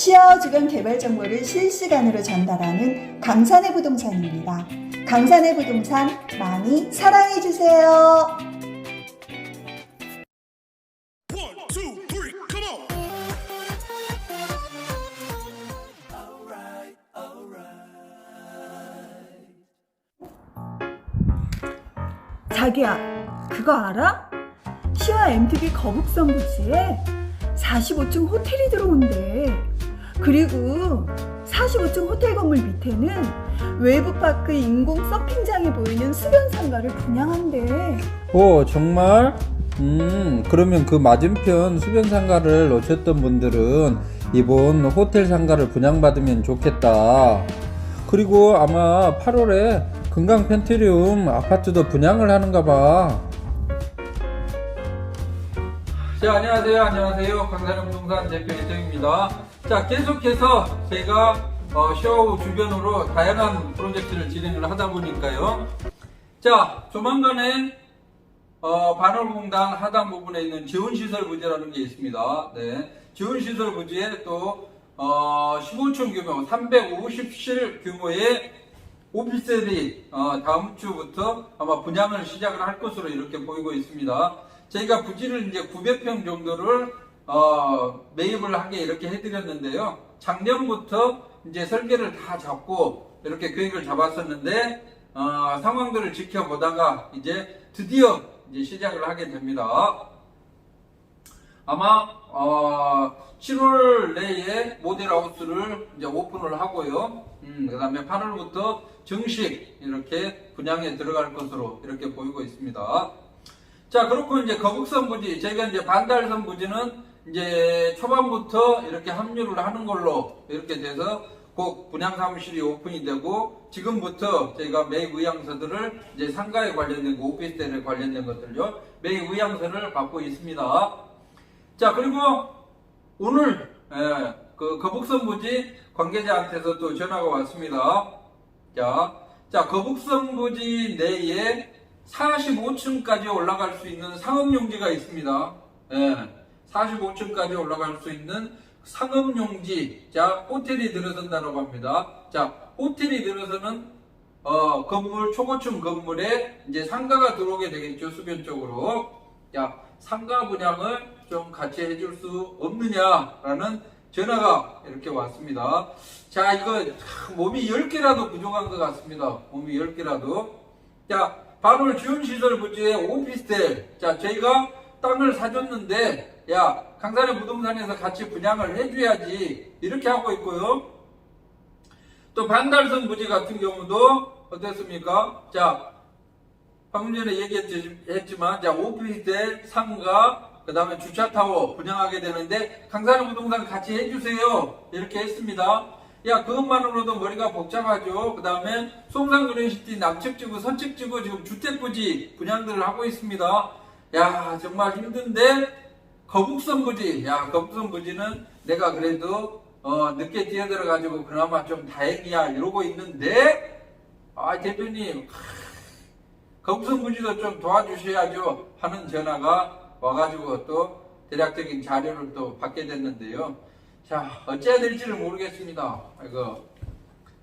시야와 주변 개발 정보를 실시간으로 전달하는 강산의 부동산입니다. 강산의 부동산 많이 사랑해 주세요. 자기야, 그거 알아? 시와 MTV 거북선 부지에 45층 호텔이 들어온대. 그리고 45층 호텔 건물 밑에는 외부 파크 인공 서핑장이 보이는 수변 상가를 분양한대. 오 정말? 음 그러면 그 맞은편 수변 상가를 놓쳤던 분들은 이번 호텔 상가를 분양받으면 좋겠다 그리고 아마 8월에 금강 펜트리움 아파트도 분양을 하는가 봐 자, 안녕하세요. 안녕하세요. 강사령 부동산 대표 이정입니다. 자, 계속해서 제가 어, 쇼 주변으로 다양한 프로젝트를 진행을 하다 보니까요. 자, 조만간에 어, 반월공단 하단 부분에 있는 지원시설 부지라는 게 있습니다. 네. 지원시설 부지에 또, 어, 15층 규모, 350실 규모의 오피스텔이, 어, 다음 주부터 아마 분양을 시작을 할 것으로 이렇게 보이고 있습니다. 저희가 부지를 이제 900평 정도를, 어, 매입을 하게 이렇게 해드렸는데요. 작년부터 이제 설계를 다 잡고 이렇게 계획을 잡았었는데, 어, 상황들을 지켜보다가 이제 드디어 이제 시작을 하게 됩니다. 아마 어, 7월 내에 모델하우스를 이제 오픈을 하고요. 음, 그 다음에 8월부터 정식 이렇게 분양에 들어갈 것으로 이렇게 보이고 있습니다. 자, 그렇고 이제 거북선 부지, 저희가 이제 반달선 부지는 이제 초반부터 이렇게 합류를 하는 걸로 이렇게 돼서 곧 분양 사무실이 오픈이 되고 지금부터 저희가 매입 의향서들을 이제 상가에 관련된 거, 오피스텔에 관련된 것들요 매입 의향서를 받고 있습니다. 자 그리고 오늘 예, 그 거북선 부지 관계자한테서 또 전화가 왔습니다. 자, 자 거북선 부지 내에 45층까지 올라갈 수 있는 상업용지가 있습니다. 예, 45층까지 올라갈 수 있는 상업용지, 자, 호텔이 들어선다고 합니다. 자, 호텔이 들어서는, 어, 건물, 초고층 건물에 이제 상가가 들어오게 되겠죠, 수변 쪽으로. 자, 상가 분양을 좀 같이 해줄 수 없느냐라는 전화가 이렇게 왔습니다. 자, 이거 참 몸이 10개라도 부족한 것 같습니다. 몸이 10개라도. 자, 바로 지원시설 부지의 오피스텔. 자, 저희가 땅을 사줬는데, 야, 강산의 부동산에서 같이 분양을 해줘야지. 이렇게 하고 있고요. 또 반달선 부지 같은 경우도 어땠습니까? 자, 방금 전에 얘기했지만, 자, 오피스텔, 상가, 그 다음에 주차타워 분양하게 되는데, 강산의 부동산 같이 해주세요. 이렇게 했습니다. 야, 그것만으로도 머리가 복잡하죠. 그 다음에 송산그린시티 남측지구, 서측지구 지금 주택부지 분양들을 하고 있습니다. 야, 정말 힘든데, 거북선 부지, 야, 거북선 부지는 내가 그래도, 어, 늦게 뛰어들어 가지고 그나마 좀 다행이야, 이러고 있는데, 아, 대표님, 거북선 부지도 좀 도와주셔야죠. 하는 전화가 와가지고 또 대략적인 자료를 또 받게 됐는데요. 자, 어찌해야 될지를 모르겠습니다. 이거,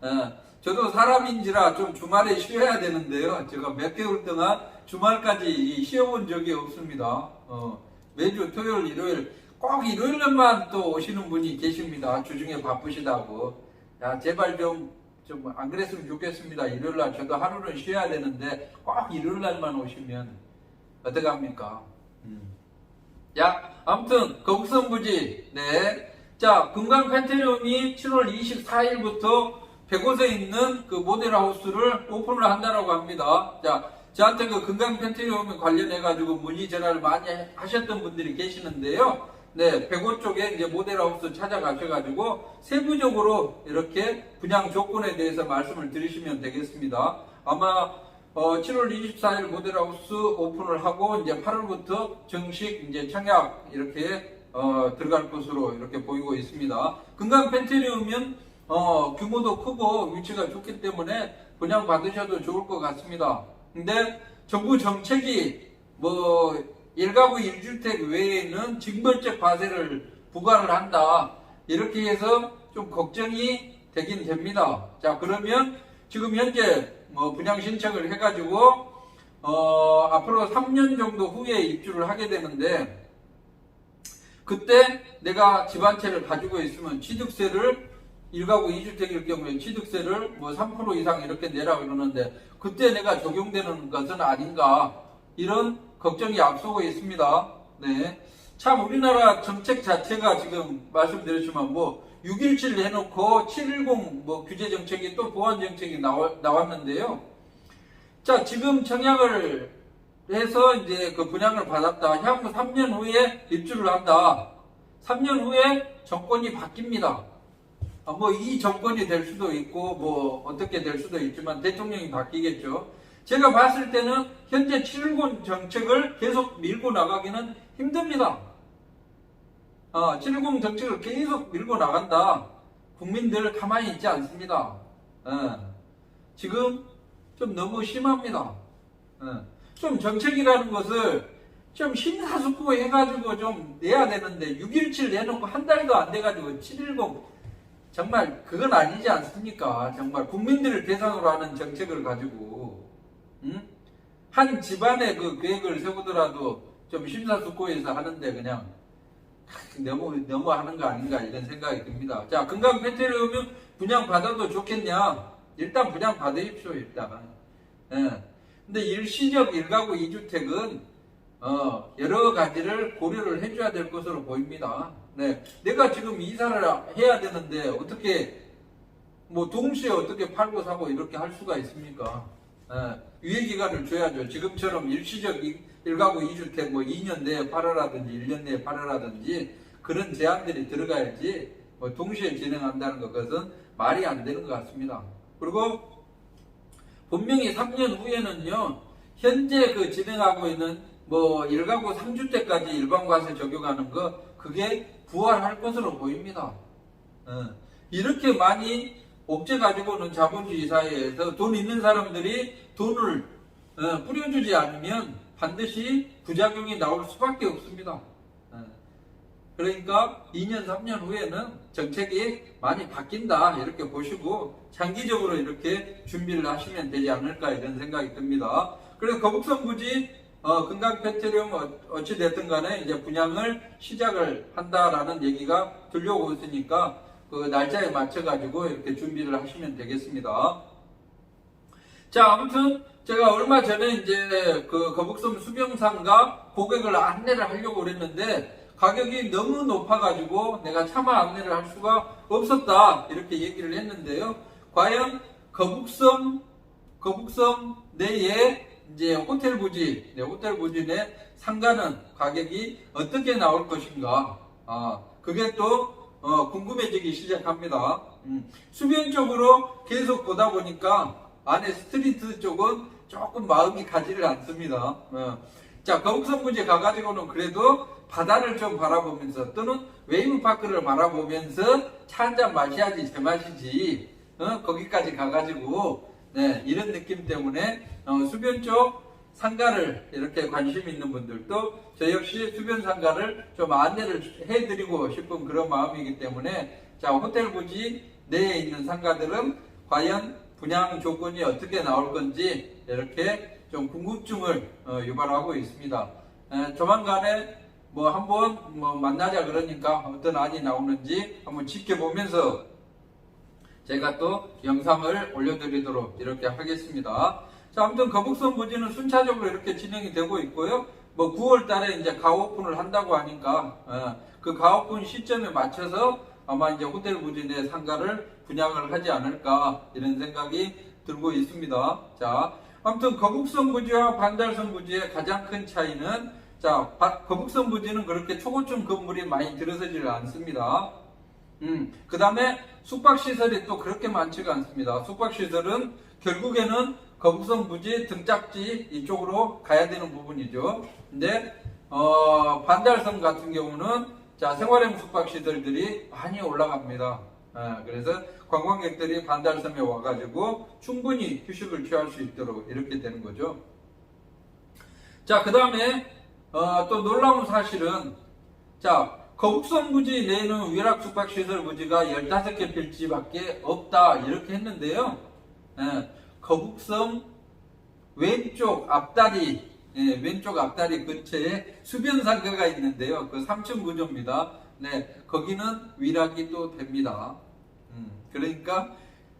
어, 저도 사람인지라 좀 주말에 쉬어야 되는데요. 제가 몇 개월 동안 주말까지 이 쉬어본 적이 없습니다. 어, 매주 토요일, 일요일, 꼭 일요일에만 또 오시는 분이 계십니다. 주중에 바쁘시다고. 야, 제발 좀, 좀 안 그랬으면 좋겠습니다. 일요일 날 저도 하루는 쉬어야 되는데 꼭 일요일 날만 오시면 어떡합니까? 음. 야, 아무튼 거북선 부지, 네. 자, 금강 펜테리움이 7월 24일부터 100곳에 있는 그 모델하우스를 오픈을 한다라고 합니다. 자, 저한테 그 금강 펜테리움 관련해가지고 문의 전화를 많이 하셨던 분들이 계시는데요. 네, 100곳 쪽에 이제 모델하우스 찾아가셔가지고 세부적으로 이렇게 분양 조건에 대해서 말씀을 드리시면 되겠습니다. 아마 어, 7월 24일 모델하우스 오픈을 하고 이제 8월부터 정식 이제 청약 이렇게 어, 들어갈 것으로 이렇게 보이고 있습니다. 금강 펜트리움은 어, 규모도 크고 위치가 좋기 때문에 분양 받으셔도 좋을 것 같습니다. 근데 정부 정책이 뭐 일가구 1주택 외에는 징벌적 과세를 부과를 한다. 이렇게 해서 좀 걱정이 되긴 됩니다. 자, 그러면 지금 현재 뭐 분양 신청을 해가지고 어, 앞으로 3년 정도 후에 입주를 하게 되는데 그때 내가 집한 채를 가지고 있으면 취득세를 1가구 2주택일 경우에 취득세를 뭐 3% 이상 이렇게 내라 그러는데 그때 내가 적용되는 것은 아닌가 이런 걱정이 앞서고 있습니다. 네. 참 우리나라 정책 자체가 지금 말씀드렸지만 뭐 617 해놓고 710 뭐 규제 정책이 또 보완 정책이 나왔는데요. 자, 지금 청약을 해서 이제 그 분양을 받았다. 향후 3년 후에 입주를 한다. 3년 후에 정권이 바뀝니다. 아, 뭐이 정권이 될 수도 있고 뭐 어떻게 될 수도 있지만 대통령이 바뀌겠죠. 제가 봤을 때는 현재 7군 정책을 계속 밀고 나가기는 힘듭니다. 아, 7군 정책을 계속 밀고 나간다. 국민들 가만히 있지 않습니다. 예. 지금 좀 너무 심합니다. 예. 좀 정책이라는 것을 좀 심사숙고 해가지고 좀 내야 되는데 617 내놓고 한 달도 안 돼가지고 710 정말 그건 아니지 않습니까? 정말 국민들을 대상으로 하는 정책을 가지고 응? 한 집안의 그 계획을 세우더라도 좀 심사숙고해서 하는데 그냥 너무 너무 하는 거 아닌가 이런 생각이 듭니다. 자 건강 페트리움은 분양 받아도 좋겠냐? 일단 분양 받으십시오 일단. 예. 근데 일시적 일가구 2주택은 어, 여러 가지를 고려를 해줘야 될 것으로 보입니다. 네, 내가 지금 이사를 해야 되는데 어떻게 뭐 동시에 어떻게 팔고 사고 이렇게 할 수가 있습니까? 예, 유예 기간을 줘야죠. 지금처럼 일시적 일- 일가구 2주택 뭐 2년 내에 팔아라든지 1년 내에 팔아라든지 그런 제한들이 들어가야지 뭐 동시에 진행한다는 것은 말이 안 되는 것 같습니다. 그리고 분명히 3년 후에는요, 현재 그 진행하고 있는 뭐 1가구 3주택까지 일반과세 적용하는 거, 그게 부활할 것으로 보입니다. 어, 이렇게 많이 옥죄 가지고는 자본주의 사회에서 돈 있는 사람들이 돈을 어, 뿌려주지 않으면 반드시 부작용이 나올 수밖에 없습니다. 어, 그러니까 2년, 3년 후에는 정책이 많이 바뀐다 이렇게 보시고 장기적으로 이렇게 준비를 하시면 되지 않을까 이런 생각이 듭니다. 그래서 거북선 부지 어, 금강 페트리움 어, 어찌 됐든 간에 이제 분양을 시작을 한다라는 얘기가 들려오고 있으니까 그 날짜에 맞춰 가지고 이렇게 준비를 하시면 되겠습니다. 자, 아무튼 제가 얼마 전에 이제 그 거북섬 수병상가 고객을 안내를 하려고 그랬는데 가격이 너무 높아가지고 내가 차마 안내를 할 수가 없었다 이렇게 얘기를 했는데요. 과연 거북섬 거북섬 내에 이제 호텔 부지, 네, 호텔 부지 내 상가는 가격이 어떻게 나올 것인가? 아, 그게 또 어, 궁금해지기 시작합니다. 음, 수변 쪽으로 계속 보다 보니까 안에 스트리트 쪽은 조금 마음이 가지를 않습니다. 어. 자, 거북선 부지 가가지고는 그래도 바다를 좀 바라보면서 또는 웨이브 파크를 바라보면서 차 한잔 마셔야지 제맛이지. 어, 거기까지 가가지고 네, 이런 느낌 때문에 어, 수변 쪽 상가를 이렇게 관심 있는 분들도 저 역시 수변 상가를 좀 안내를 해드리고 싶은 그런 마음이기 때문에 자 호텔 부지 내에 있는 상가들은 과연 분양 조건이 어떻게 나올 건지 이렇게 좀 궁금증을 어, 유발하고 있습니다. 에, 조만간에 뭐 한번 뭐 만나자 그러니까 어떤 안이 나오는지 한번 지켜보면서 제가 또 영상을 올려드리도록 이렇게 하겠습니다. 자, 아무튼 거북선 부지는 순차적으로 이렇게 진행이 되고 있고요. 뭐 9월 달에 이제 가오픈을 한다고 하니까, 어, 그 가오픈 시점에 맞춰서 아마 이제 호텔 부지 내 상가를 분양을 하지 않을까, 이런 생각이 들고 있습니다. 자, 아무튼 거북선 부지와 반달선 부지의 가장 큰 차이는, 자, 바- 거북선 부지는 그렇게 초고층 건물이 많이 들어서지를 않습니다. 음, 그 다음에 숙박시설이 또 그렇게 많지가 않습니다. 숙박시설은 결국에는 거북선 부지 등짝지 이쪽으로 가야 되는 부분이죠. 근데, 어, 반달섬 같은 경우는 자, 생활형 숙박시설들이 많이 올라갑니다. 아, 그래서 관광객들이 반달섬에 와가지고 충분히 휴식을 취할 수 있도록 이렇게 되는 거죠. 자, 그 다음에, 어, 또 놀라운 사실은, 자, 거북선 부지 내에는 위락 숙박 시설 부지가 15개 필지밖에 없다 이렇게 했는데요. 예, 거북선 왼쪽 앞다리 예, 왼쪽 앞다리 근처에 수변 상가가 있는데요. 그 3층 구조입니다. 네, 거기는 위락이 또 됩니다. 음, 그러니까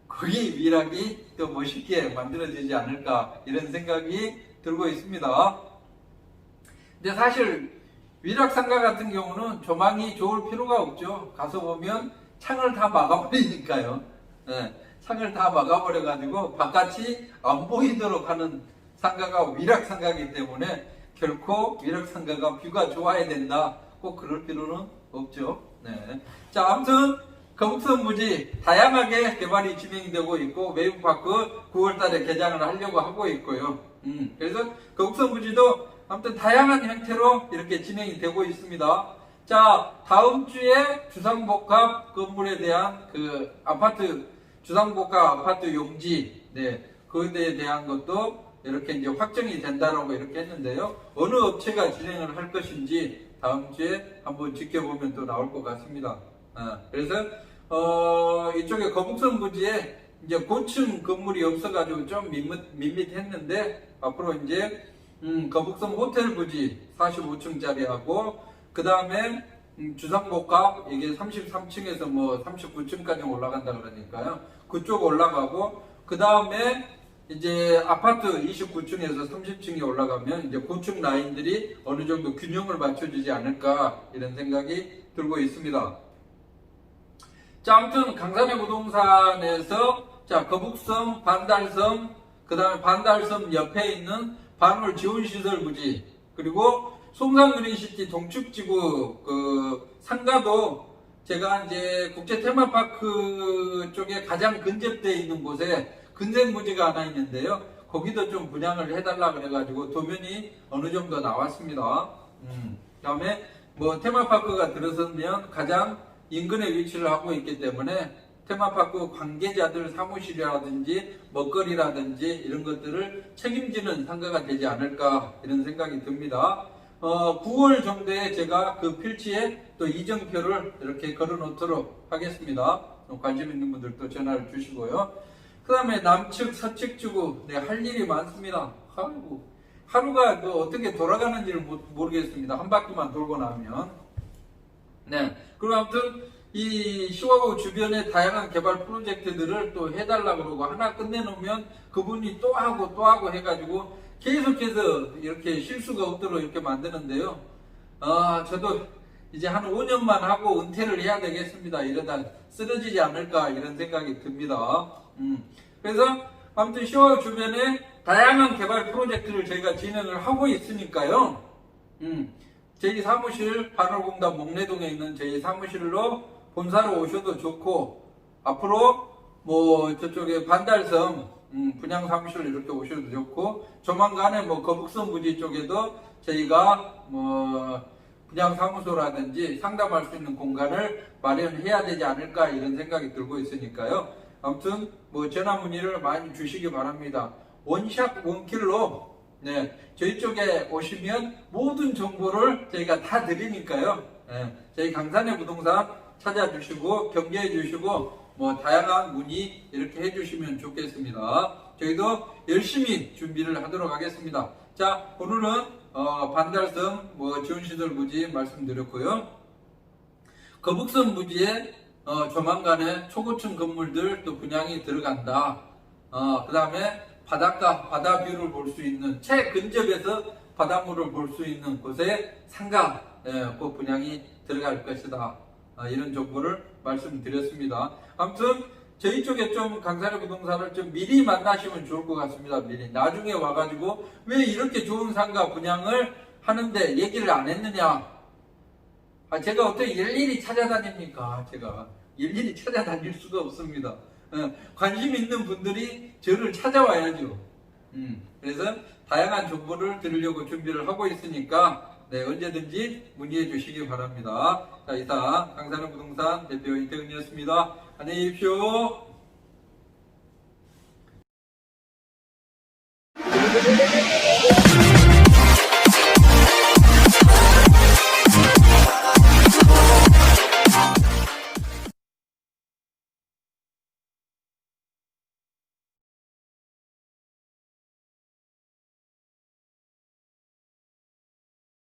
거기 위락이 또 멋있게 만들어지지 않을까 이런 생각이 들고 있습니다. 근데 사실 위락상가 같은 경우는 조망이 좋을 필요가 없죠. 가서 보면 창을 다 막아버리니까요. 예, 창을 다 막아버려가지고 바깥이 안 보이도록 하는 상가가 위락상가이기 때문에 결코 위락상가가 뷰가 좋아야 된다. 꼭 그럴 필요는 없죠. 네. 자, 아무튼 거북선 부지 다양하게 개발이 진행되고 있고 웨이브파크 9월달에 개장을 하려고 하고 있고요. 음, 그래서 거북선 부지도 아무튼 다양한 형태로 이렇게 진행이 되고 있습니다. 자, 다음 주에 주상복합 건물에 대한 그 아파트 주상복합 아파트 용지, 네, 그에 대한 것도 이렇게 이제 확정이 된다라고 이렇게 했는데요. 어느 업체가 진행을 할 것인지 다음 주에 한번 지켜보면 또 나올 것 같습니다. 아, 그래서 어, 이쪽에 거북선 부지에 이제 고층 건물이 없어가지고 좀 밋밋, 밋밋했는데 앞으로 이제 음, 거북선 호텔 부지 45층짜리 하고 그 다음에 음, 주상복합 이게 33층에서 뭐 39층까지 올라간다 그러니까요. 그쪽 올라가고 그 다음에 이제 아파트 29층에서 30층이 올라가면 이제 고층 라인들이 어느 정도 균형을 맞춰주지 않을까 이런 생각이 들고 있습니다. 자, 아무튼 강산의 부동산에서 자 거북섬, 반달섬, 그 다음에 반달섬 옆에 있는 반월 지원시설 부지 그리고 송산그린시티 동축지구 그 상가도 제가 이제 국제 테마파크 쪽에 가장 근접되어 있는 곳에 근생 부지가 하나 있는데요. 거기도 좀 분양을 해달라 그래가지고 도면이 어느 정도 나왔습니다. 음, 그다음에 뭐 테마파크가 들어서면 가장 인근에 위치를 하고 있기 때문에 테마파크 관계자들 사무실이라든지 먹거리라든지 이런 것들을 책임지는 상가가 되지 않을까 이런 생각이 듭니다. 어, 9월 정도에 제가 그 필지에 또 이정표를 이렇게 걸어 놓도록 하겠습니다. 어, 관심 있는 분들도 전화를 주시고요. 그 다음에 남측, 서측 주구, 네, 할 일이 많습니다. 아이고, 하루가 그 어떻게 돌아가는지를 모- 모르겠습니다. 한 바퀴만 돌고 나면. 네. 그리고 아무튼 이 시와고 주변의 다양한 개발 프로젝트들을 또 해달라고 그러고 하나 끝내놓으면 그분이 또 하고 또 하고 해가지고 계속해서 이렇게 실수가 없도록 이렇게 만드는데요. 아, 저도 이제 한 5년만 하고 은퇴를 해야 되겠습니다. 이러다 쓰러지지 않을까 이런 생각이 듭니다. 음. 그래서 아무튼 시와 주변에 다양한 개발 프로젝트를 저희가 진행을 하고 있으니까요. 음. 저희 사무실 반월공단 목내동에 있는 저희 사무실로 본사로 오셔도 좋고 앞으로 뭐 저쪽에 반달섬 음, 분양 사무실로 이렇게 오셔도 좋고 조만간에 뭐 거북선 부지 쪽에도 저희가 뭐 분양 사무소라든지 상담할 수 있는 공간을 마련해야 되지 않을까 이런 생각이 들고 있으니까요. 아무튼 뭐 전화 문의를 많이 주시기 바랍니다. 원샷 원킬로 네, 저희 쪽에 오시면 모든 정보를 저희가 다 드리니까요. 네, 저희 강산의 부동산 찾아주시고 경계해 주시고 뭐 다양한 문의 이렇게 해주시면 좋겠습니다. 저희도 열심히 준비를 하도록 하겠습니다. 자, 오늘은 어, 반달섬 뭐 지원시설 부지 말씀드렸고요. 거북선 부지에 어, 조만간에 초고층 건물들 또 분양이 들어간다. 어, 그 다음에 바닷가, 바다 뷰를 볼 수 있는, 채 근접에서 바닷물을 볼 수 있는 곳에 상가, 예, 꼭 분양이 들어갈 것이다. 아, 이런 정보를 말씀드렸습니다. 아무튼, 저희 쪽에 좀 강산의 부동산을 좀 미리 만나시면 좋을 것 같습니다. 미리. 나중에 와가지고, 왜 이렇게 좋은 상가 분양을 하는데 얘기를 안 했느냐? 아, 제가 어떻게 일일이 찾아다닙니까? 제가 일일이 찾아다닐 수가 없습니다. 어, 관심 있는 분들이 저를 찾아와야죠. 음, 그래서 다양한 정보를 드리려고 준비를 하고 있으니까 네, 언제든지 문의해 주시기 바랍니다. 자, 이상 강산의 부동산 대표 이태근이었습니다. 안녕히 계십시오.